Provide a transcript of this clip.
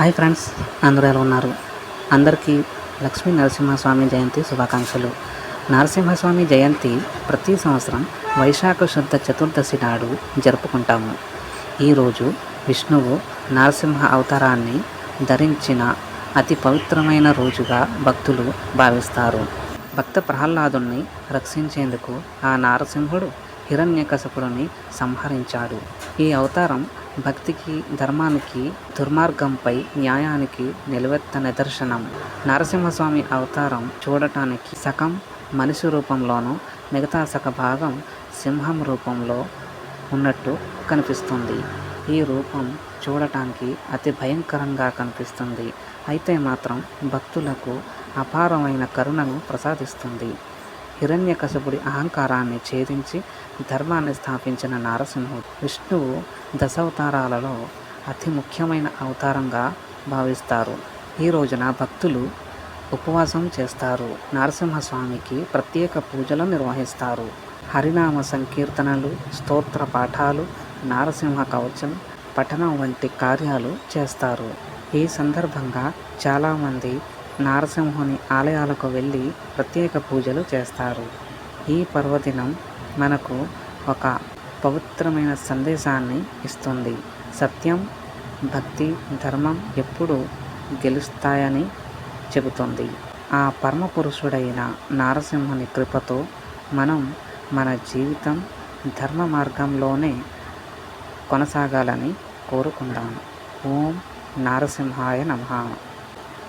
Hi friends అందరూ ఎలా ఉన్నారు? అందరికీ లక్ష్మీ నరసింహస్వామి జయంతి శుభాకాంక్షలు. నరసింహస్వామి జయంతి ప్రతి సంవత్సరం వైశాఖ శుద్ధ చతుర్దశి నాడు జరుపుకుంటాము. ఈరోజు విష్ణువు నరసింహ అవతారాన్ని ధరించిన అతి పవిత్రమైన రోజుగా భక్తులు భావిస్తారు. భక్త ప్రహ్లాదుని రక్షించేందుకు ఆ నారసింహుడు హిరణ్యకశపుడిని సంహరించాడు. ఈ అవతారం భక్తికి ధర్మానికి దుర్మార్గంపై న్యాయానికి నిలువెత్త నిదర్శనం. నరసింహస్వామి అవతారం చూడటానికి సగం మనిషి రూపంలోనూ మిగతా సగ భాగం సింహం రూపంలో ఉన్నట్టు కనిపిస్తుంది. ఈ రూపం చూడటానికి అతి భయంకరంగా కనిపిస్తుంది. అయితే మాత్రం భక్తులకు అపారమైన కరుణను ప్రసాదిస్తుంది. హిరణ్యకశపుడి అహంకారాన్ని ఛేదించి ధర్మాన్ని స్థాపించిన నారసింహుడు. విష్ణువు దశావతారాలలో అతి ముఖ్యమైన అవతారంగా భావిస్తారు. ఈ రోజున భక్తులు ఉపవాసం చేస్తారు. నరసింహస్వామికి ప్రత్యేక పూజలు నిర్వహిస్తారు. హరినామ సంకీర్తనలు స్తోత్ర పాఠాలు నారసింహ కవచం పఠనం వంటి కార్యాలు చేస్తారు. ఈ సందర్భంగా చాలామంది నారసింహుని ఆలయాలకు వెళ్ళి ప్రత్యేక పూజలు చేస్తారు. ఈ పర్వదినం మనకు ఒక పవిత్రమైన సందేశాన్ని ఇస్తుంది. సత్యం భక్తి ధర్మం ఎప్పుడు గెలుస్తాయని చెబుతుంది. ఆ పరమ పురుషుడైన నారసింహుని కృపతో మనం మన జీవితం ధర్మ మార్గంలోనే కొనసాగాలని కోరుకుందాం. ఓం నారసింహాయ నమ.